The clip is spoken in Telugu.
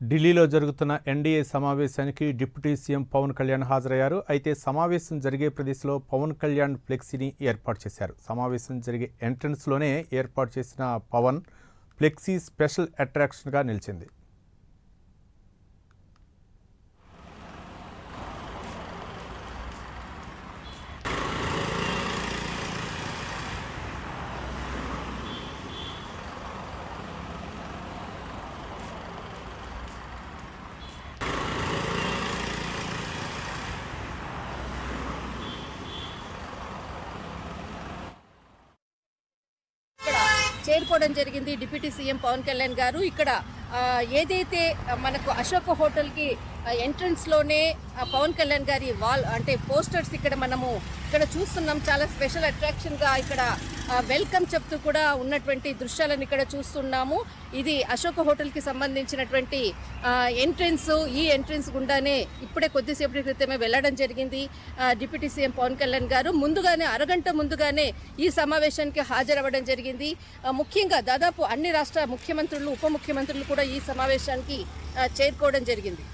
ఢిల్లీలో జరుగుతున్న ఎన్డీఏ సమావేశానికి డిప్యూటీ సీఎం పవన్ కళ్యాణ్ హాజరయ్యారు. అయితే సమావేశం జరిగే ప్రదేశంలో పవన్ కళ్యాణ్ ఫ్లెక్సీని ఏర్పాటు చేశారు. సమావేశం జరిగే ఎంట్రన్స్లోనే ఏర్పాటు చేసిన పవన్ ఫ్లెక్సీ స్పెషల్ అట్రాక్షన్గా నిలిచింది ఇక్కడ చేరుకోవడం జరిగింది డిప్యూటీ సీఎం పవన్ కళ్యాణ్ గారు. ఇక్కడ ఏదైతే మనకు అశోక హోటల్కి ఎంట్రన్స్లోనే పవన్ కళ్యాణ్ గారి వాల్ అంటే పోస్టర్స్ ఇక్కడ మనము ఇక్కడ చూస్తున్నాం. చాలా స్పెషల్ అట్రాక్షన్గా ఇక్కడ వెల్కమ్ చెప్తూ కూడా ఉన్నటువంటి దృశ్యాలను ఇక్కడ చూస్తున్నాము. ఇది అశోక హోటల్కి సంబంధించినటువంటి ఎంట్రెన్స్ ఈ ఎంట్రెన్స్ గుండానే ఇప్పుడే కొద్దిసేపటి క్రితమే వెళ్ళడం జరిగింది. డిప్యూటీ సీఎం పవన్ కళ్యాణ్ గారు ముందుగానే అరగంట ముందుగానే ఈ సమావేశానికి హాజరవ్వడం జరిగింది. ముఖ్యంగా దాదాపు అన్ని రాష్ట్ర ముఖ్యమంత్రులు ఉప ముఖ్యమంత్రులు కూడా ఈ సమావేశానికి చేరుకోవడం జరిగింది.